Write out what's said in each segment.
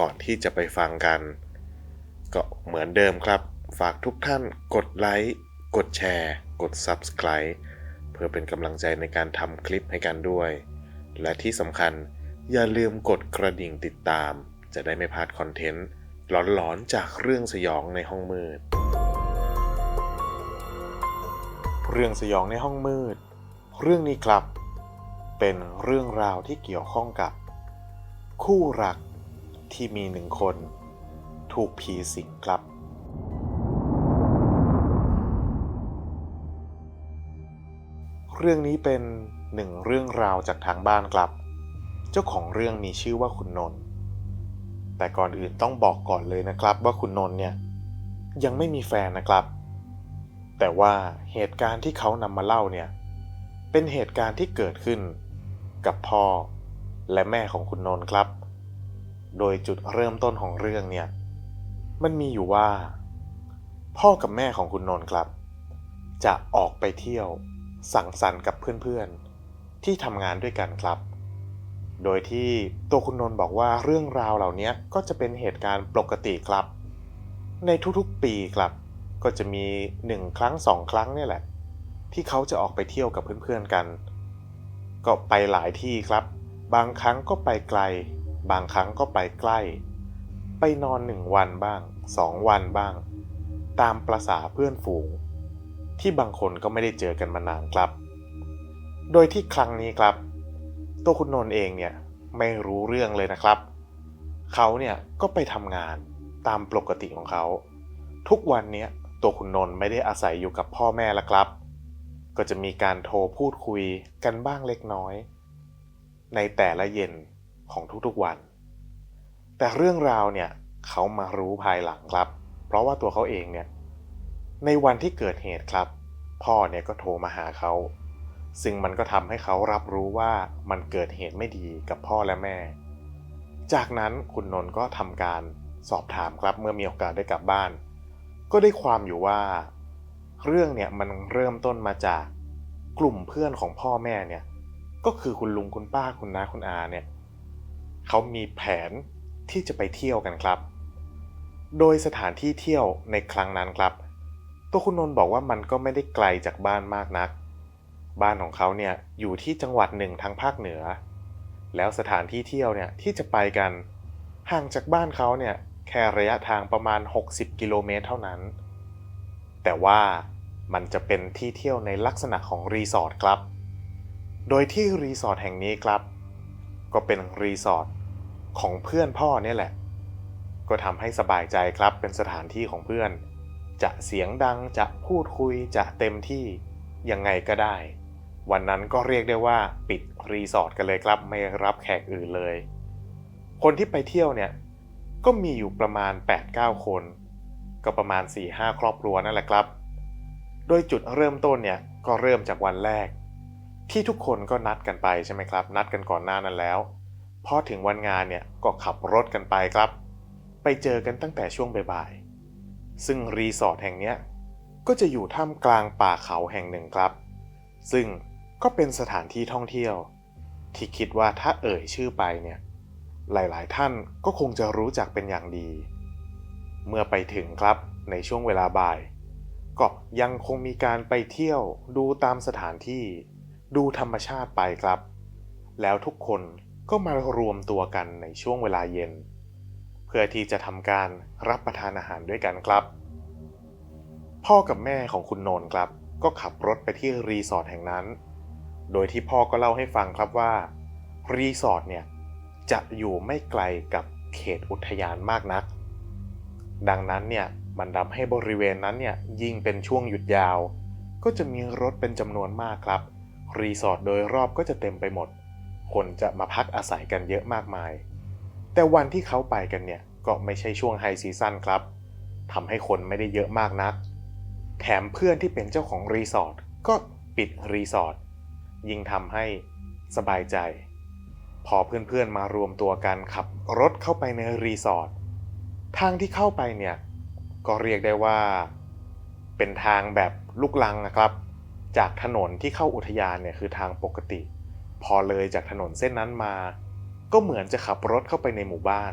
ก่อนที่จะไปฟังกัน ก็เหมือนเดิมครับ ฝากทุกท่านกดไลค์ กดแชร์ กด Subscribe เพื่อเป็นกำลังใจในการทำคลิปให้กันด้วย และที่สำคัญอย่าลืมกดกระดิ่งติดตาม จะได้ไม่พลาดคอนเทนต์หลอนๆจากเรื่องสยองในห้องมืด เรื่องสยองในห้องมืด เรื่องนี้ครับ เป็นเรื่องราวที่เกี่ยวข้องกับ คู่รัก ที่มีหนึ่งคน ถูกผีสิงครับ เรื่องนี้เป็นหนึ่งเรื่องราวจากทางบ้านครับ เจ้าของเรื่องมีชื่อว่าคุณนนท์แต่ก่อนอื่นต้องบอกก่อนเลยนะครับว่าคุณนนท์เนี่ยยังไม่มีแฟนนะครับ แต่ว่าเหตุการณ์ที่เขานำมาเล่าเนี่ยเป็นเหตุการณ์ที่เกิดขึ้นกับพ่อและแม่ของคุณนนท์ครับ โดยจุดเริ่มต้นของเรื่องเนี่ย มันมีอยู่ว่า พ่อกับแม่ของคุณนนท์ครับ จะออกไปเที่ยวสังสรรค์กับเพื่อนๆ ที่ทำงานด้วยกันครับ โดยที่ตัวคุณนนท์บอกว่าเรื่องราวเหล่านี้ก็จะเป็นเหตุการณ์ปกติครับ ในทุกๆปีครับ ก็จะมีหนึ่งครั้งสองครั้งเนี่ยแหละ ที่เขาจะออกไปเที่ยวกับเพื่อนๆกัน ก็ไปหลายที่ครับ บางครั้งก็ไปไกล บางครั้งก็ไปใกล้ ไปนอนหนึ่งวันบ้างสองวันบ้าง ตามประษาเพื่อนฝูง ที่บางคนก็ไม่ได้เจอกันมานานครับ โดยที่ครั้งนี้ครับ ตัวคุณนนท์เองเนี่ยไม่รู้เรื่องเลยนะครับ เขาเนี่ยก็ไปทำงานตามปกติของเขา ทุกวันเนี้ยตัวคุณนนท์ไม่ได้อาศัยอยู่กับพ่อแม่ละครับ ก็จะมีการโทรพูดคุยกันบ้างเล็กน้อย ในแต่ละเย็น ของทุกๆวัน แต่เรื่องราวเนี่ยเขามารู้ภายหลังครับ เพราะว่าตัวเขาเองเนี่ยในวันที่เกิดเหตุครับ พ่อเนี่ยก็โทรมาหาเขาซึ่งมันก็ทำให้เขารับรู้ว่ามันเกิดเหตุไม่ดีกับพ่อและแม่ จากนั้นคุณนนท์ก็ทำการสอบถามครับเมื่อมีโอกาสได้กลับบ้าน ก็ได้ความอยู่ว่า เรื่องเนี่ยมันเริ่มต้นมาจากกลุ่มเพื่อนของพ่อแม่เนี่ยก็คือคุณลุงคุณป้าคุณน้าคุณอาเนี่ย เขามีแผนที่จะไปเที่ยวกันครับ โดยสถานที่เที่ยวในครั้งนั้นครับ ตัวคุณนนท์บอกว่ามันก็ไม่ได้ไกลจากบ้านมากนัก บ้านของเขาเนี่ยอยู่ที่จังหวัดหนึ่งทางภาคเหนือ แล้วสถานที่เที่ยวเนี่ยที่จะไปกัน ห่างจากบ้านเขาเนี่ยแค่ระยะทางประมาณ 60 กิโลเมตรเท่านั้น แต่ว่ามันจะเป็นที่เที่ยวในลักษณะของรีสอร์ทครับ โดยที่รีสอร์ทแห่งนี้ครับ ก็เป็นรีสอร์ทของเพื่อนพ่อเนี่ยแหละ ก็ทำให้สบายใจครับเป็นสถานที่ของเพื่อน จะเสียงดังจะพูดคุยจะเต็มที่ยังไงก็ได้ วันนั้นก็เรียกได้ว่าปิดรีสอร์ทกันเลยครับไม่รับแขกอื่นเลย คนที่ไปเที่ยวเนี่ยก็มีอยู่ประมาณ 8-9 คน ก็ประมาณ 4-5 ครอบครัวนั่นแหละครับ โดยจุดเริ่มต้นเนี่ยก็เริ่มจากวันแรก ที่ทุกคนก็นัดกันไปใช่ไหมครับ นัดกันก่อนหน้านั้นแล้วพอถึงวันงานเนี่ยก็ขับรถกันไปครับ ไปเจอกันตั้งแต่ช่วงบ่ายๆซึ่งรีสอร์ทแห่งนี้ก็จะอยู่ท่ามกลางป่าเขาแห่งหนึ่งครับ ซึ่งก็เป็นสถานที่ท่องเที่ยว ที่คิดว่าถ้าเอ่ยชื่อไปเนี่ยหลายๆ ท่านก็คงจะรู้จักเป็นอย่างดี เมื่อไปถึงครับในช่วงเวลาบ่าย ก็ยังคงมีการไปเที่ยวดูตามสถานที่ ดูธรรมชาติไปครับ แล้วทุกคนก็มารวมตัวกันในช่วงเวลาเย็น เพื่อที่จะทำการรับประทานอาหารด้วยกันครับ พ่อกับแม่ของคุณโนนครับ ก็ขับรถไปที่รีสอร์ทแห่งนั้น โดยที่พ่อก็เล่าให้ฟังครับว่า รีสอร์ทเนี่ยจะอยู่ไม่ไกลกับเขตอุทยานมากนัก ดังนั้นเนี่ยมันทำให้บริเวณนั้นเนี่ยยิ่งเป็นช่วงหยุดยาว ก็จะมีรถเป็นจำนวนมากครับ รีสอร์ทโดยรอบก็จะเต็มไปหมด คนจะมาพักอาศัยกันเยอะมากมาย แต่วันที่เขาไปกันเนี่ย ก็ไม่ใช่ช่วงไฮซีซั่นครับทำให้คนไม่ได้เยอะมากนัก แถมเพื่อนที่เป็นเจ้าของรีสอร์ทก็ปิดรีสอร์ทยิ่งทำให้สบายใจ พอเพื่อนๆมารวมตัวกันขับรถเข้าไปในรีสอร์ททางที่เข้าไปเนี่ย ก็เรียกได้ว่า เป็นทางแบบลูกลังนะครับ จากถนนที่เข้าอุทยานเนี่ยคือทางปกติ พอเลยจากถนนเส้นนั้นมา ก็เหมือนจะขับรถเข้าไปในหมู่บ้าน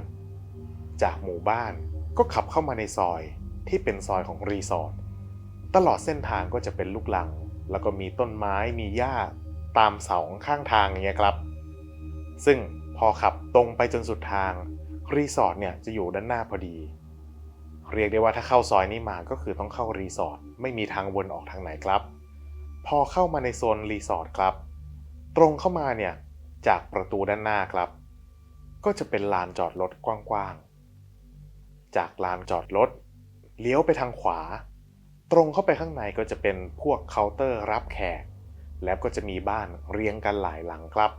จากหมู่บ้านก็ขับเข้ามาในซอยที่เป็นซอยของรีสอร์ทตลอดเส้นทางก็จะเป็นลูกลัง แล้วก็มีต้นไม้มีหญ้าตามเสาข้างทางอย่างเงี้ยครับ ซึ่งพอขับตรงไปจนสุดทางรีสอร์ทเนี่ยจะอยู่ด้านหน้าพอดี เรียกได้ว่าถ้าเข้าซอยนี้มาก็คือต้องเข้ารีสอร์ทไม่มีทางวนออกทางไหนครับ พอเข้ามาในโซนรีสอร์ทครับ ตรงเข้ามาเนี่ยจากประตูด้านหน้าครับ ก็จะเป็นลานจอดรถกว้างๆ จากลานจอดรถเลี้ยวไปทางขวา ตรงเข้าไปข้างในก็จะเป็นพวกเคาน์เตอร์รับแขก แล้วก็จะมีบ้านเรียงกันหลายหลังครับ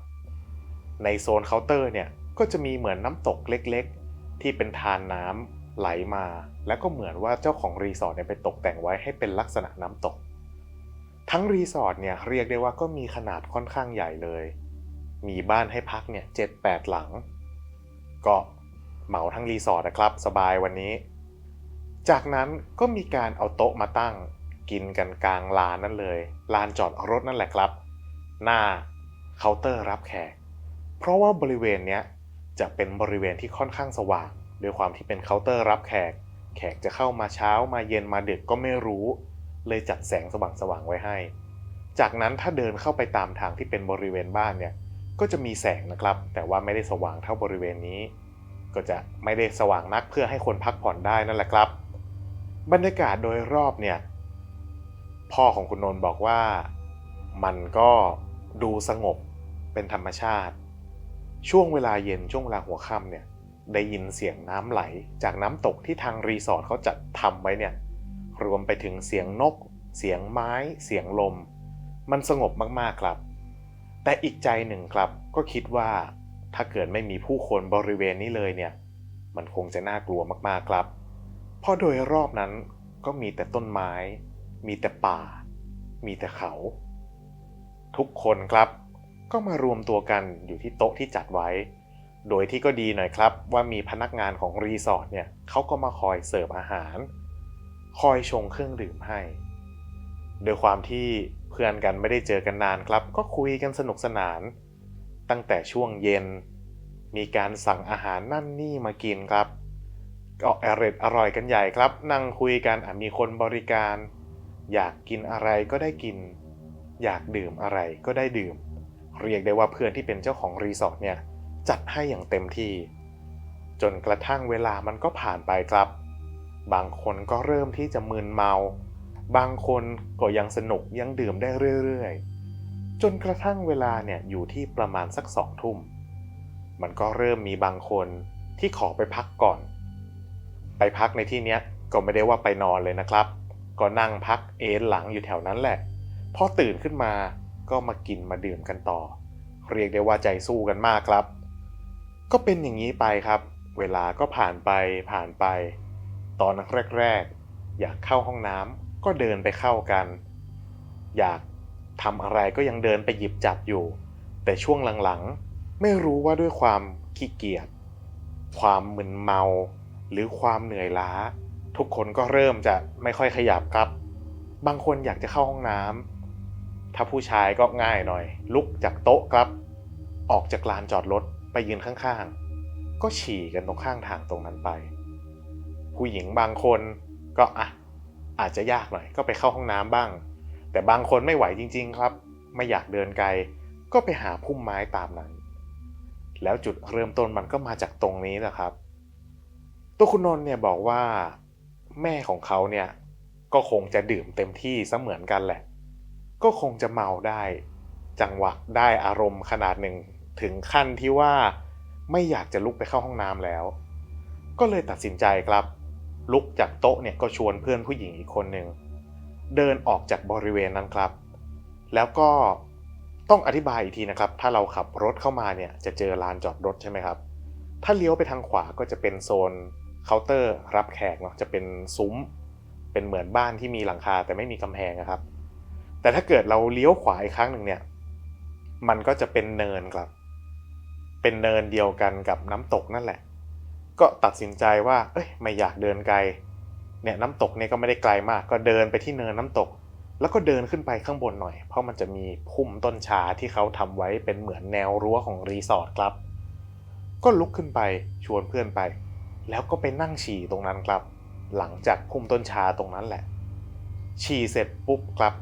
ในโซนเคาน์เตอร์เนี่ยก็จะมีเหมือนน้ำตกเล็กๆ ที่เป็นทานน้ำไหลมา แล้วก็เหมือนว่าเจ้าของรีสอร์ทเนี่ยไปตกแต่งไว้ให้เป็นลักษณะน้ำตก ทั้งรีสอร์ทเนี่ยเรียกได้ว่าก็มีขนาดค่อนข้างใหญ่เลย มีบ้านให้พักเนี่ยเจ็ดแปดหลัง ก็เหมาทั้งรีสอร์ทนะครับสบายวันนี้ จากนั้นก็มีการเอาโต๊ะมาตั้ง กินกันกลางลานนั่นเลย ลานจอดรถนั่นแหละครับ หน้าเคาน์เตอร์รับแขก เพราะว่าบริเวณเนี้ยจะเป็นบริเวณที่ค่อนข้างสว่างด้วยความที่เป็นเคาน์เตอร์รับแขก แขกจะเข้ามาเช้ามาเย็นมาดึกก็ไม่รู้ เลยจัดแสงสว่างๆไว้ให้ จากนั้นถ้าเดินเข้าไปตามทางที่เป็นบริเวณบ้านเนี่ย ก็จะมีแสงนะครับ แต่ว่าไม่ได้สว่างเท่าบริเวณนี้ ก็จะไม่ได้สว่างนักเพื่อให้คนพักผ่อนได้นั่นแหละครับ บรรยากาศโดยรอบเนี่ย พ่อของคุณนนท์บอกว่ามันก็ดูสงบเป็นธรรมชาติ ช่วงเวลาเย็นช่วงเวลาหัวค่ำเนี่ยได้ยินเสียงน้ำไหลจากน้ำตกที่ทางรีสอร์ทเขาจัดทำไว้เนี่ย รวมไปถึงเสียงนก เสียงไม้ เสียงลม มันสงบมากๆครับ แต่อีกใจหนึ่งครับก็คิดว่าถ้าเกิดไม่มีผู้คนบริเวณนี้เลยเนี่ย มันคงจะน่ากลัวมากๆครับ เพราะโดยรอบนั้นก็มีแต่ต้นไม้ มีแต่ป่า มีแต่เขา ทุกคนครับ ก็มารวมตัวกันอยู่ที่โต๊ะที่จัดไว้ โดยที่ก็ดีหน่อยครับว่ามีพนักงานของรีสอร์ทเนี่ยเขาก็มาคอยเสิร์ฟอาหาร คอยชงเครื่องดื่มให้ โดยความที่เพื่อนกันไม่ได้เจอกันนานครับ ก็คุยกันสนุกสนาน ตั้งแต่ช่วงเย็น มีการสั่งอาหารนั่นนี่มากินครับ ก็อร่อยอร่อยกันใหญ่ครับ นั่งคุยกันมีคนบริการ อยากกินอะไรก็ได้กิน อยากดื่มอะไรก็ได้ดื่ม เรียกได้ว่าเพื่อนที่เป็นเจ้าของรีสอร์ทเนี่ยจัดให้อย่างเต็มที่ จนกระทั่งเวลามันก็ผ่านไปครับ บางคนก็เริ่มที่จะมึนเมา บางคนก็ยังสนุกยังดื่มได้เรื่อยๆ จนกระทั่งเวลาเนี่ยอยู่ที่ประมาณสักสองทุ่ม มันก็เริ่มมีบางคนที่ขอไปพักก่อน ไปพักในที่เนี้ยก็ไม่ได้ว่าไปนอนเลยนะครับ ก็นั่งพักเอนหลังอยู่แถวนั้นแหละ พอตื่นขึ้นมาก็มากินมาดื่มกันต่อ เรียกได้ว่าใจสู้กันมากครับ ก็เป็นอย่างนี้ไปครับ เวลาก็ผ่านไปผ่านไป ตอนแรกๆ อยากเข้าห้องน้ำก็เดินไปเข้ากัน อยากทำอะไรก็ยังเดินไปหยิบจับอยู่ แต่ช่วงหลังๆ ไม่รู้ว่าด้วยความขี้เกียจความมึนเมา หรือความเหนื่อยล้า ทุกคนก็เริ่มจะไม่ค่อยขยับครับ บางคนอยากจะเข้าห้องน้ำถ้าผู้ชายก็ง่ายหน่อย ลุกจากโต๊ะครับ ออกจากลานจอดรถไปยืนข้างๆ ก็ฉี่กันตรงข้างทางตรงนั้นไป ผู้หญิงบางคนก็อะอาจจะยากหน่อยก็ไปเข้าห้องน้ำบ้าง แต่บางคนไม่ไหวจริง ๆ ครับ ไม่อยากเดินไกล ก็ไปหาพุ่มไม้ตามนั้น แล้วจุดเริ่มต้นมันก็มาจากตรงนี้แหละครับ ตัวคุณนนท์เนี่ยบอกว่า แม่ของเขาเนี่ยก็คงจะดื่มเต็มที่เสมือนกันแหละ ก็คงจะเมาได้ จังหวะได้อารมณ์ขนาดหนึ่งถึงขั้นที่ว่าไม่อยากจะลุกไปเข้าห้องน้ำแล้ว ก็เลยตัดสินใจครับ ลุกจากโต๊ะเนี่ยก็ชวนเพื่อนผู้หญิงอีกคนหนึ่งเดินออกจากบริเวณนั้นครับ แล้วก็ต้องอธิบายอีกทีนะครับ ถ้าเราขับรถเข้ามาเนี่ยจะเจอลานจอดรถใช่ไหมครับ ถ้าเลี้ยวไปทางขวาก็จะเป็นโซนเคาน์เตอร์รับแขกเนาะจะเป็นซุ้ม เป็นเหมือนบ้านที่มีหลังคาแต่ไม่มีกำแพงนะครับ แต่ถ้าเกิดเราเลี้ยวขวาอีกครั้งหนึ่งเนี่ย มันก็จะเป็นเนินครับ เป็นเนินเดียวกันกับน้ำตกนั่นแหละ ก็ตัดสินใจว่า เอ้ย ไม่อยากเดินไกล เนี่ยน้ำตกเนี่ยก็ไม่ได้ไกลมาก ก็เดินไปที่เนินน้ำตก แล้วก็เดินขึ้นไปข้างบนหน่อย เพราะมันจะมีพุ่มต้นชาที่เขาทำไว้เป็นเหมือนแนวรั้วของรีสอร์ทครับ ก็ลุกขึ้นไปชวนเพื่อนไป แล้วก็ไปนั่งฉี่ตรงนั้นครับ หลังจากพุ่มต้นชาตรงนั้นแหละ ฉี่เสร็จปุ๊บครับ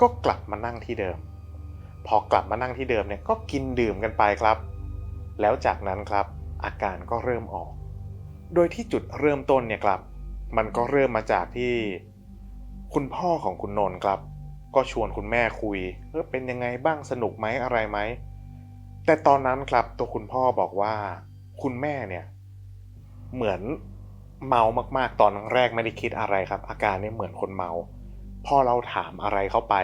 ก็กลับมานั่งที่เดิม พอกลับมานั่งที่เดิมเนี่ยก็กินดื่มกันไปครับ แล้วจากนั้นครับอาการก็เริ่มออก โดยที่จุดเริ่มต้นเนี่ยครับ มันก็เริ่มมาจากที่ คุณพ่อของคุณนนท์ครับ ก็ชวนคุณแม่คุยเออเป็นยังไงบ้างสนุกไหมอะไรไหม แต่ตอนนั้นครับตัวคุณพ่อบอกว่า คุณแม่เนี่ย เหมือนเมามากๆ ตอนแรกไม่ได้คิดอะไรครับ อาการเนี่ยเหมือนคนเมา พอเราถามอะไรเข้าไป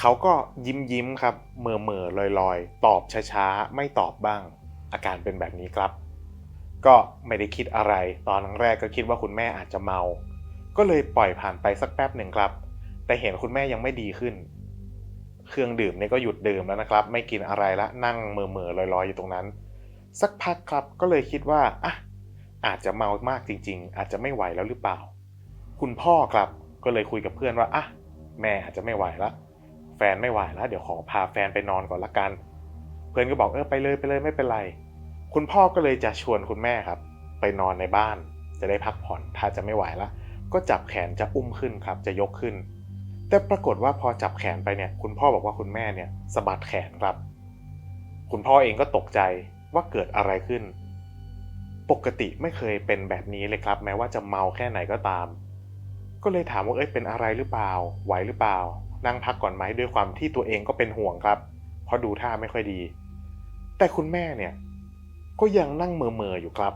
เขาก็ยิ้มยิ้มครับเมื่อเมื่อลอยลอยๆตอบช้าๆ ไม่ตอบบ้าง อาการเป็นแบบนี้ครับ ก็ไม่ได้คิดอะไร ตอนแรกก็คิดว่าคุณแม่อาจจะเมา ก็เลยปล่อยผ่านไปสักแป๊บหนึ่งครับ แต่เห็นคุณแม่ยังไม่ดีขึ้น เครื่องดื่มเนี่ยก็หยุดดื่มแล้วนะครับ ไม่กินอะไรละนั่งเมื่อเมื่อลอยลอยๆอยู่ตรงนั้น สักพักครับก็เลยคิดว่าอะอาจจะเมามากจริง ๆ อาจจะไม่ไหวแล้วหรือเปล่า คุณพ่อครับก็เลยคุยกับเพื่อนว่าอะแม่อาจจะไม่ไหวละแฟนไม่ไหวแล้วเดี๋ยวขอพาแฟนไปนอนก่อนละกัน เพื่อนก็บอกเออไปเลยไปเลยไม่เป็นไร คุณพ่อก็เลยจะชวนคุณแม่ครับ ไปนอนในบ้าน จะได้พักผ่อนถ้าจะไม่ไหวละ ก็จับแขนจะอุ้มขึ้นครับ จะยกขึ้น แต่ปรากฏว่าพอจับแขนไปเนี่ย คุณพ่อบอกว่าคุณแม่เนี่ยสะบัดแขนครับ คุณพ่อเองก็ตกใจว่าเกิดอะไรขึ้น ปกติไม่เคยเป็นแบบนี้เลยครับ แม้ว่าจะเมาแค่ไหนก็ตาม ก็เลยถามว่าเอ้ยเป็นอะไรหรือเปล่า ไหวหรือเปล่า นั่งพักก่อนไหมด้วยความที่ตัวเองก็เป็นห่วงครับ เพราะดูท่าไม่ค่อยดี แต่คุณแม่เนี่ย ก็ยังนั่งเมอเมอๆอยู่ครับ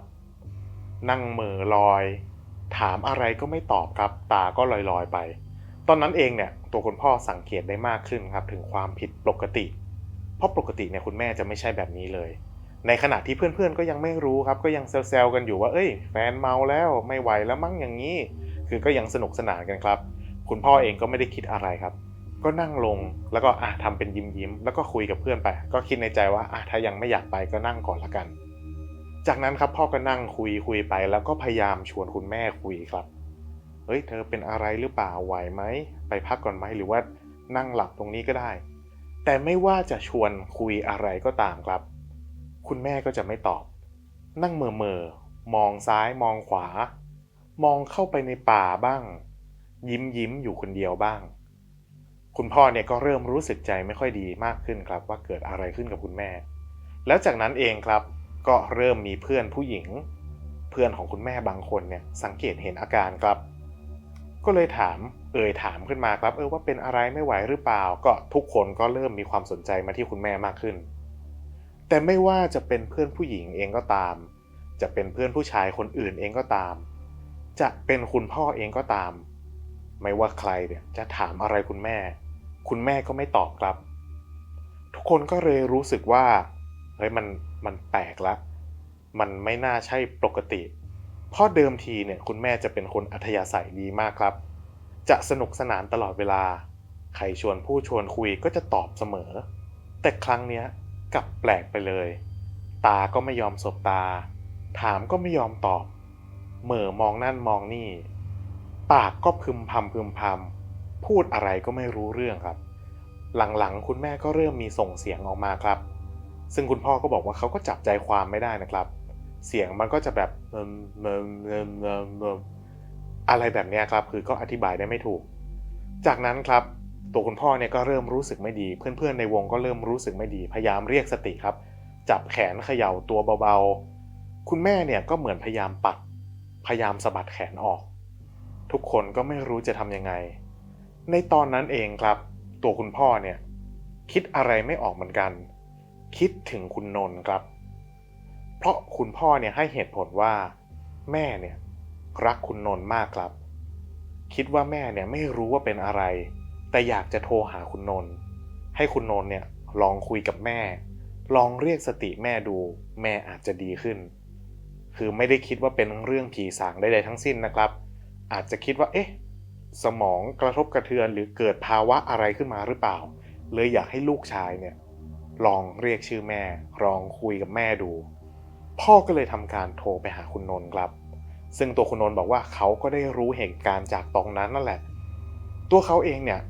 นั่งเหมอลอย ถามอะไรก็ไม่ตอบครับ ตาก็ลอยลอยๆไป ตอนนั้นเองเนี่ยตัวคุณพ่อสังเกตได้มากขึ้นครับถึงความผิดปกติ เพราะปกติเนี่ยคุณแม่จะไม่ใช่แบบนี้เลย ในขณะที่เพื่อนๆก็ยังไม่รู้ครับ ก็ยังแซวๆกันอยู่ว่า เอ้ย แฟนเมาแล้วไม่ไหวแล้วมั้งอย่างนี้ คือก็ยังสนุกสนานกันครับ คุณพ่อเองก็ไม่ได้คิดอะไรครับก็นั่งลงแล้วก็อะทำเป็นยิ้มยิ้มๆแล้วก็คุยกับเพื่อนไป ก็คิดในใจว่าอะถ้ายังไม่อยากไปก็นั่งก่อนละกัน จากนั้นครับพ่อก็นั่งคุยคุยไป แล้วก็พยายามชวนคุณแม่คุยครับ เฮ้ยเธอเป็นอะไรหรือเปล่าไหวไหมไปพักก่อนไหมหรือว่านั่งหลับตรงนี้ก็ได้ แต่ไม่ว่าจะชวนคุยอะไรก็ตามครับ คุณแม่ก็จะไม่ตอบ นั่งเมอเมอๆมองซ้ายมองขวา มองเข้าไปในป่าบ้าง ยิ้มยิ้มอยู่คนเดียวบ้าง คุณพ่อเนี่ยก็เริ่มรู้สึกใจไม่ค่อยดีมากขึ้นครับว่าเกิดอะไรขึ้นกับคุณแม่ แล้วจากนั้นเองครับ ก็เริ่มมีเพื่อนผู้หญิง เพื่อนของคุณแม่บางคนเนี่ยสังเกตเห็นอาการครับ ก็เลยถามเอ่ยถามขึ้นมาครับ เออว่าเป็นอะไรไม่ไหวหรือเปล่า ก็ทุกคนก็เริ่มมีความสนใจมาที่คุณแม่มากขึ้น แต่ไม่ว่าจะเป็นเพื่อนผู้หญิงเองก็ตาม จะเป็นเพื่อนผู้ชายคนอื่นเองก็ตาม จะเป็นคุณพ่อเองก็ตาม ไม่ว่าใครเนี่ยจะถามอะไรคุณแม่ คุณแม่ก็ไม่ตอบครับ ทุกคนก็เลยรู้สึกว่าเฮ้ยมัน มันแปลกละ มันไม่น่าใช่ปกติ เพราะเดิมทีเนี่ยคุณแม่จะเป็นคนอัธยาศัยดีมากครับ จะสนุกสนานตลอดเวลา ใครชวนผู้ชวนคุยก็จะตอบเสมอ แต่ครั้งเนี้ยกลับแปลกไปเลย ตาก็ไม่ยอมสบตา ถามก็ไม่ยอมตอบ เหม่อมองนั่นมองนี่ ปากก็พึมพำพึมพำพูดอะไรก็ไม่รู้เรื่องครับ หลังๆคุณแม่ก็เริ่มมีส่งเสียงออกมาครับ ซึ่งคุณพ่อก็บอกว่าเขาก็จับใจความไม่ได้นะครับ เสียงมันก็จะแบบเนิมเนิมเนิมเนิมเนิมอะไรแบบนี้ครับ คือก็อธิบายได้ไม่ถูก จากนั้นครับตัวคุณพ่อเนี่ยก็เริ่มรู้สึกไม่ดี เพื่อนๆในวงก็เริ่มรู้สึกไม่ดี พยายามเรียกสติครับ จับแขนเขย่าตัวเบาๆ คุณแม่เนี่ยก็เหมือนพยายามปัด พยายามสะบัดแขนออก ทุกคนก็ไม่รู้จะทำยังไง ในตอนนั้นเองครับ ตัวคุณพ่อเนี่ยคิดอะไรไม่ออกเหมือนกัน คิดถึงคุณนนท์ครับ เพราะคุณพ่อเนี่ยให้เหตุผลว่า แม่เนี่ยรักคุณนนท์มากครับ คิดว่าแม่เนี่ยไม่รู้ว่าเป็นอะไร แต่อยากจะโทรหาคุณนนท์ให้คุณนนท์เนี่ยลองคุยกับแม่ ลองเรียกสติแม่ดู แม่อาจจะดีขึ้น คือไม่ได้คิดว่าเป็นเรื่องผีสางใดๆทั้งสิ้นนะครับ อาจจะคิดว่าเอ๊ะสมองกระทบกระเทือนหรือเกิดภาวะอะไรขึ้นมาหรือเปล่า เลยอยากให้ลูกชายเนี่ย ลองเรียกชื่อแม่ ลองคุยกับแม่ดู พ่อก็เลยทำการโทรไปหาคุณนนท์ครับ ซึ่งตัวคุณนนท์บอกว่าเขาก็ได้รู้เหตุการณ์จากตรงนั้นนั่นแหละ ตัวเขาเองเนี่ย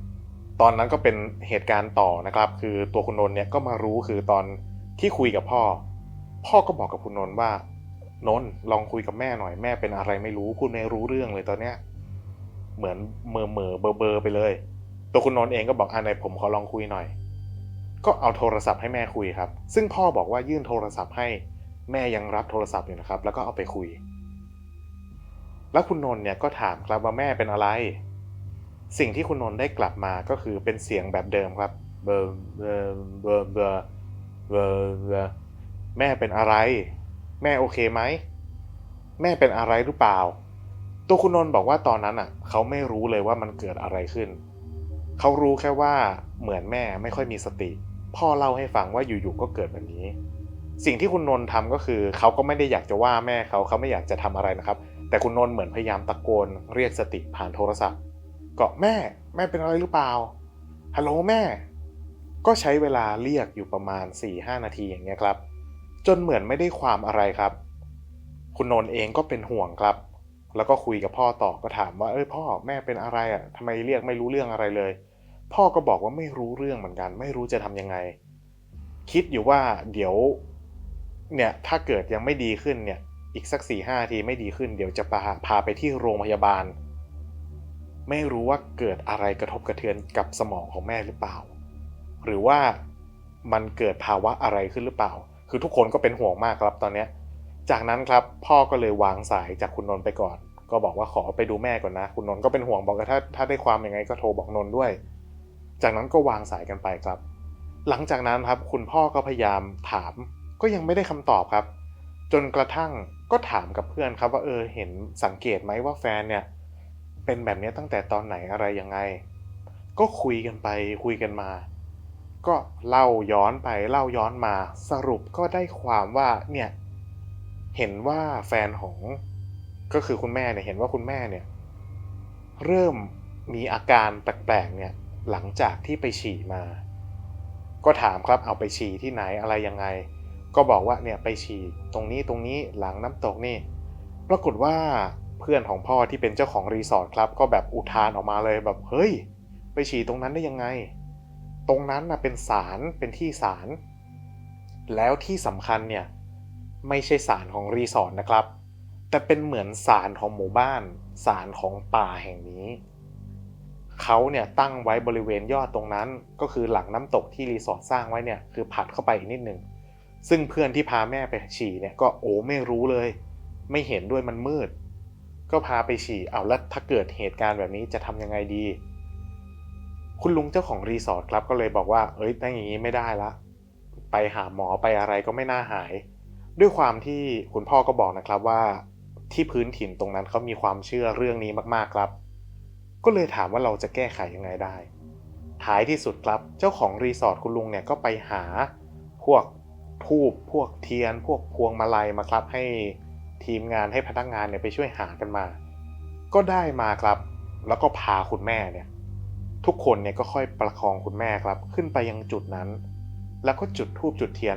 ตอนนั้นก็เป็นเหตุการณ์ต่อนะครับ คือตัวคุณนนท์เนี่ยก็มารู้คือตอนที่คุยกับพ่อ พ่อก็บอกกับคุณนนท์ว่านนท์ลองคุยกับแม่หน่อยแม่เป็นอะไรไม่รู้พูดไม่รู้เรื่องเลยตอนเนี้ยเหมือนเมอเมอเบอเบอๆไปเลย ตัวคุณนนท์เองก็บอกอ่าไหนผมขอลองคุยหน่อย ก็เอาโทรศัพท์ให้แม่คุยครับ ซึ่งพ่อบอกว่ายื่นโทรศัพท์ให้แม่ยังรับโทรศัพท์อยู่นะครับ แล้วก็เอาไปคุย แล้วคุณนนท์เนี่ยก็ถามครับว่าแม่เป็นอะไร สิ่งที่คุณนนท์ได้กลับมาก็คือเป็นเสียงแบบเดิมครับเบอร์เบอร์เบอร์เบอร์เบอร์แม่เป็นอะไร แม่โอเคไหม แม่เป็นอะไรหรือเปล่า ตัวคุณนนท์บอกว่าตอนนั้นอะ เขาไม่รู้เลยว่ามันเกิดอะไรขึ้น เขารู้แค่ว่าเหมือนแม่ไม่ค่อยมีสติ พ่อเล่าให้ฟังว่าอยู่ๆก็เกิดแบบนี้ สิ่งที่คุณนนท์ทำก็คือเขาก็ไม่ได้อยากจะว่าแม่เขาเขาไม่อยากจะทำอะไรนะครับ แต่คุณนนท์เหมือนพยายามตะโกน เรียกสติผ่านโทรศัพท์ก็แม่แม่เป็นอะไรหรือเปล่าฮัลโหลแม่ ก็ใช้เวลาเรียกอยู่ประมาณ 4-5 นาทีอย่างเงี้ยครับ จนเหมือนไม่ได้ความอะไรครับ คุณนนท์เองก็เป็นห่วงครับ แล้วก็คุยกับพ่อต่อก็ถามว่าเอ้ยพ่อแม่เป็นอะไรอะทำไมเรียกไม่รู้เรื่องอะไรเลย พ่อก็บอกว่าไม่รู้เรื่องเหมือนกัน ไม่รู้จะทำยังไง คิดอยู่ว่าเดี๋ยว เนี่ยถ้าเกิดยังไม่ดีขึ้นเนี่ย อีกสักสี่ห้าทีไม่ดีขึ้น เดี๋ยวจะพาพาไปที่โรงพยาบาล ไม่รู้ว่าเกิดอะไรกระทบกระเทือนกับสมองของแม่หรือเปล่า หรือว่ามันเกิดภาวะอะไรขึ้นหรือเปล่า คือทุกคนก็เป็นห่วงมากครับตอนเนี้ยจากนั้นครับพ่อก็เลยวางสายจากคุณนนท์ไปก่อน ก็บอกว่าขอไปดูแม่ก่อนนะ คุณนนท์ก็เป็นห่วงบอกว่าถ้าถ้าได้ความยังไงก็โทรบอกนนท์ด้วย จากนั้นก็วางสายกันไปครับ หลังจากนั้นครับคุณพ่อก็พยายามถาม ก็ยังไม่ได้คำตอบครับ จนกระทั่งก็ถามกับเพื่อนครับว่าเออเห็นสังเกตไหมว่าแฟนเนี่ยเป็นแบบนี้ตั้งแต่ตอนไหนอะไรยังไง ก็คุยกันไปคุยกันมา ก็เล่าย้อนไปเล่าย้อนมา สรุปก็ได้ความว่าเนี่ยเห็นว่าแฟนของก็คือคุณแม่เนี่ยเห็นว่าคุณแม่เนี่ย เริ่มมีอาการแปลกๆเนี่ย หลังจากที่ไปฉี่มา ก็ถามครับเอาไปฉี่ที่ไหนอะไรยังไง ก็บอกว่าเนี่ยไปฉี่ตรงนี้ตรงนี้หลังน้ำตกนี่ ปรากฏว่าเพื่อนของพ่อที่เป็นเจ้าของรีสอร์ทครับ ก็แบบอุทานออกมาเลยแบบเฮ้ย ไปฉี่ตรงนั้นได้ยังไง ตรงนั้นนะเป็นศาลเป็นที่ศาลแล้วที่สำคัญเนี่ยไม่ใช่ศาลของรีสอร์ทนะครับ แต่เป็นเหมือนศาลของหมู่บ้านศาลของป่าแห่งนี้ เขาเนี่ยตั้งไว้บริเวณยอดตรงนั้น ก็คือหลังน้ำตกที่รีสอร์ทสร้างไว้เนี่ยคือผัดเข้าไปอีกนิดนึงซึ่งเพื่อนที่พาแม่ไปฉี่เนี่ยก็โอ้ไม่รู้เลย ไม่เห็นด้วยมันมืด ก็พาไปฉี่เอาแล้วถ้าเกิดเหตุการณ์แบบนี้จะทำยังไงดี คุณลุงเจ้าของรีสอร์ทครับก็เลยบอกว่า เอ้ยถ้าอย่างนี้ไม่ได้ละ ไปหาหมอไปอะไรก็ไม่น่าหาย ด้วยความที่คุณพ่อก็บอกนะครับว่า ที่พื้นถิ่นตรงนั้นเขามีความเชื่อเรื่องนี้มากๆครับ ก็เลยถามว่าเราจะแก้ไขยังไงได้ ท้ายที่สุดครับเจ้าของรีสอร์ทคุณลุงเนี่ยก็ไปหาพวกทูบพวกเทียน พวกพวงมาลัยมาครับให้ทีมงานให้พนักงานเนี่ยไปช่วยหากันมา ก็ได้มาครับ แล้วก็พาคุณแม่เนี่ย ทุกคนเนี่ยก็ค่อยประคองคุณแม่ครับ ขึ้นไปยังจุดนั้น แล้วก็จุดทูบจุดเทียน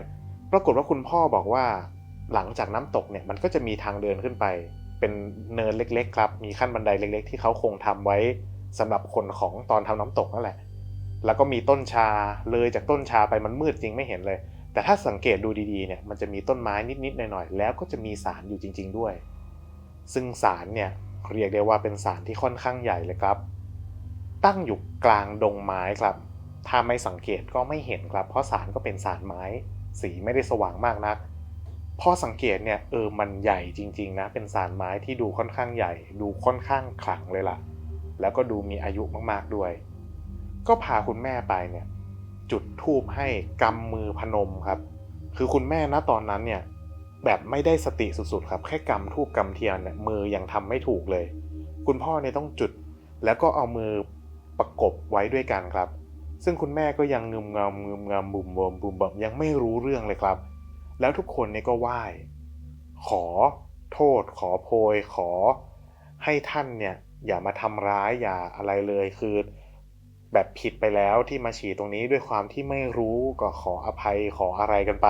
ปรากฏว่าคุณพ่อบอกว่า หลังจากน้ำตกเนี่ยมันก็จะมีทางเดินขึ้นไป เป็นเนินเล็ก ๆ ครับ มีขั้นบันไดเล็ก ๆ ที่เขาคงทำไว้สำหรับคนของตอนทำน้ำตกนั่นแหละ แล้วก็มีต้นชาเลยจากต้นชาไปมันมืดจริงไม่เห็นเลย แต่ถ้าสังเกตดูดีๆเนี่ยมันจะมีต้นไม้นิดๆหน่อยๆแล้วก็จะมีสารอยู่จริง ๆด้วย ซึ่งสารเนี่ยเรียกได้ว่าเป็นสารที่ค่อนข้างใหญ่เลยครับ ตั้งอยู่กลางดงไม้ครับ ถ้าไม่สังเกตก็ไม่เห็นครับ เพราะสารก็เป็นสารไม้ สีไม่ได้สว่างมากนัก พอสังเกตเนี่ยเออมันใหญ่จริง ๆ นะ เป็นสารไม้ที่ดูค่อนข้างใหญ่ ดูค่อนข้างขลังเลยล่ะ แล้วก็ดูมีอายุมากๆด้วย ก็พาคุณแม่ไปเนี่ยจุดทูบให้กำมือพนมครับ คือคุณแม่ณตอนนั้นเนี่ยแบบไม่ได้สติสุดๆครับ แค่กำทูบกำเทียนเนี่ยมือยังทำไม่ถูกเลย คุณพ่อเนี่ยต้องจุด แล้วก็เอามือประกบไว้ด้วยกันครับ ซึ่งคุณแม่ก็ยังงึมงำงึมงำบุ่มบมบุ่มบมยังไม่รู้เรื่องเลยครับ แล้วทุกคนเนี่ยก็ไหว้ ขอโทษ ขอโพย ขอให้ท่านเนี่ยอย่ามาทำร้ายอย่าอะไรเลยคือแบบผิดไปแล้วที่มาฉี่ตรงนี้ด้วยความที่ไม่รู้ก็ขออภัยขออะไรกันไป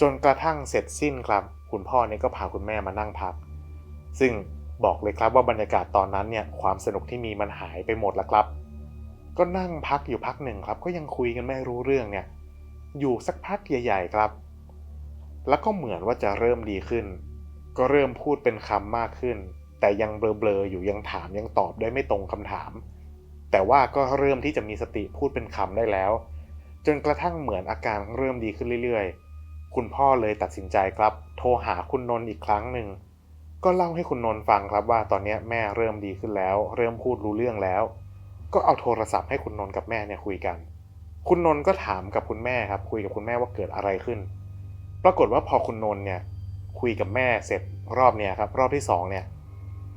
จนกระทั่งเสร็จสิ้นครับ คุณพ่อเนี่ยก็พาคุณแม่มานั่งพัก ซึ่งบอกเลยครับว่าบรรยากาศตอนนั้นเนี่ยความสนุกที่มีมันหายไปหมดแล้วครับ ก็นั่งพักอยู่พักหนึ่งครับ ก็ยังคุยกันไม่รู้เรื่องเนี่ย อยู่สักพักใหญ่ ๆ ครับ แล้วก็เหมือนว่าจะเริ่มดีขึ้น ก็เริ่มพูดเป็นคำมากขึ้น แต่ยังเบลอๆอยู่ยังถามยังตอบได้ไม่ตรงคำถาม แต่ว่าก็เริ่มที่จะมีสติพูดเป็นคำได้แล้ว จนกระทั่งเหมือนอาการเริ่มดีขึ้นเรื่อยๆ คุณพ่อเลยตัดสินใจครับ โทรหาคุณนนท์อีกครั้งหนึ่งก็เล่าให้คุณนนท์ฟังครับว่าตอนนี้แม่เริ่มดีขึ้นแล้ว เริ่มพูดรู้เรื่องแล้ว ก็เอาโทรศัพท์ให้คุณนนท์กับแม่เนี่ยคุยกัน คุณนนท์ก็ถามกับคุณแม่ครับคุยกับคุณแม่ว่าเกิดอะไรขึ้น ปรากฏว่าพอคุณนนท์เนี่ยคุยกับแม่เสร็จรอบเนี่ยครับรอบที่สองเนี่ย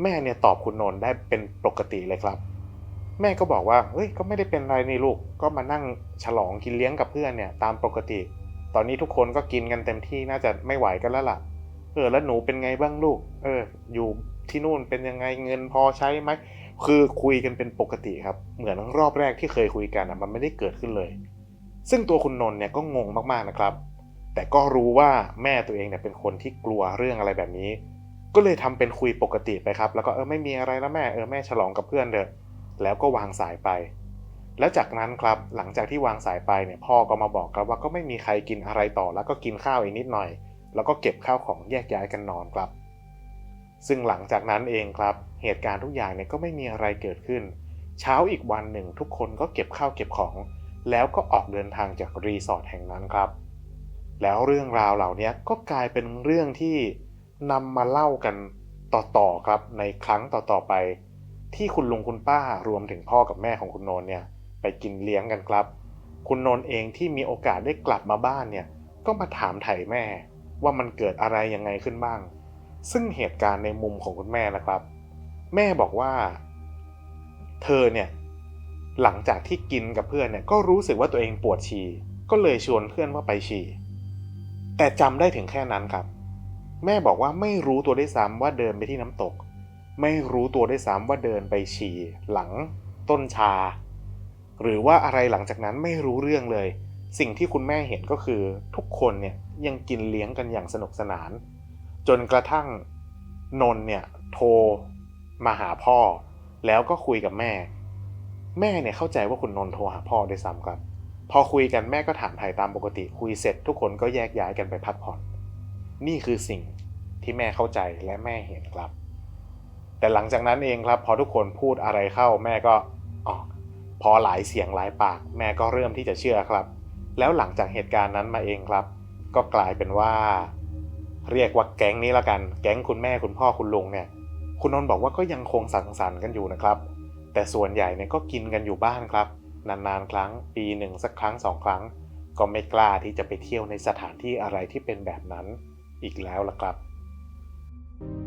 แม่เนี่ยตอบคุณนนท์ได้เป็นปกติเลยครับ แม่ก็บอกว่าเฮ้ยก็ไม่ได้เป็นไรนี่ลูกก็มานั่งฉลองกินเลี้ยงกับเพื่อนเนี่ยตามปกติ ตอนนี้ทุกคนก็กินกันเต็มที่น่าจะไม่ไหวกันแล้วล่ะเออแล้วหนูเป็นไงบ้างลูกเอออยู่ที่นู่นเป็นยังไงเงินพอใช้ไหมคือคุยกันเป็นปกติครับ เหมือนรอบแรกที่เคยคุยกันอะมันไม่ได้เกิดขึ้นเลย ซึ่งตัวคุณนนท์เนี่ยก็งงมากๆนะครับ แต่ก็รู้ว่าแม่ตัวเองเนี่ยเป็นคนที่กลัวเรื่องอะไรแบบนี้ ก็เลยทำเป็นคุยปกติไปครับ แล้วก็เออไม่มีอะไรแล้วแม่เออแม่ฉลองกับเพื่อนเถอะแล้วก็วางสายไป แล้วจากนั้นครับหลังจากที่วางสายไปเนี่ยพ่อก็มาบอกครับว่าก็ไม่มีใครกินอะไรต่อแล้วก็กินข้าวอีกนิดหน่อย แล้วก็เก็บข้าวของแยกย้ายกันนอนครับ ซึ่งหลังจากนั้นเองครับ เหตุการณ์ทุกอย่างเนี่ยก็ไม่มีอะไรเกิดขึ้น เช้าอีกวันหนึ่งทุกคนก็เก็บข้าวเก็บของ แล้วก็ออกเดินทางจากรีสอร์ทแห่งนั้นครับ แล้วเรื่องราวเหล่านี้ก็กลายเป็นเรื่องที่นำมาเล่ากันต่อๆครับในครั้งต่อๆไป ที่คุณลุงคุณป้ารวมถึงพ่อกับแม่ของคุณโนนเนี่ยไปกินเลี้ยงกันครับ คุณนนท์เองที่มีโอกาสได้กลับมาบ้านเนี่ยก็มาถามไถ่แม่ว่ามันเกิดอะไรยังไงขึ้นบ้าง ซึ่งเหตุการณ์ในมุมของคุณแม่นะครับ แม่บอกว่า เธอเนี่ยหลังจากที่กินกับเพื่อนเนี่ยก็รู้สึกว่าตัวเองปวดฉี่ก็เลยชวนเพื่อนว่าไปฉี่ แต่จำได้ถึงแค่นั้นครับ แม่บอกว่าไม่รู้ตัวได้วยซ้ำว่าเดินไปที่น้ำตก ไม่รู้ตัวได้วยซ้ำว่าเดินไปฉี่หลังต้นชา หรือว่าอะไรหลังจากนั้นไม่รู้เรื่องเลย สิ่งที่คุณแม่เห็นก็คือทุกคนเนี่ยยังกินเลี้ยงกันอย่างสนุกสนาน จนกระทั่งนนท์เนี่ยโทรมาหาพ่อ แล้วก็คุยกับแม่ แม่เนี่ยเข้าใจว่าคุณนนท์โทรหาพ่อด้วยซ้ำครับ พอคุยกันแม่ก็ถามไถ่ตามปกติคุยเสร็จทุกคนก็แยกย้ายกันไปพักผ่อน นี่คือสิ่งที่แม่เข้าใจและแม่เห็นครับ แต่หลังจากนั้นเองครับพอทุกคนพูดอะไรเข้าแม่ก็อ๋อพอหลายเสียงหลายปาก แม่ก็เริ่มที่จะเชื่อครับ แล้วหลังจากเหตุการณ์นั้นมาเองครับ ก็กลายเป็นว่า เรียกว่าแก๊งนี้ละกัน แก๊งคุณแม่คุณพ่อคุณลุงเนี่ย คุณนนท์บอกว่าก็ยังคงสังสรรค์กันอยู่นะครับ แต่ส่วนใหญ่เนี่ยก็กินกันอยู่บ้านครับ นานๆ ครั้ง ปีหนึ่งสักครั้งสองครั้ง ก็ไม่กล้าที่จะไปเที่ยวในสถานที่อะไรที่เป็นแบบนั้นอีกแล้วล่ะครับ thank you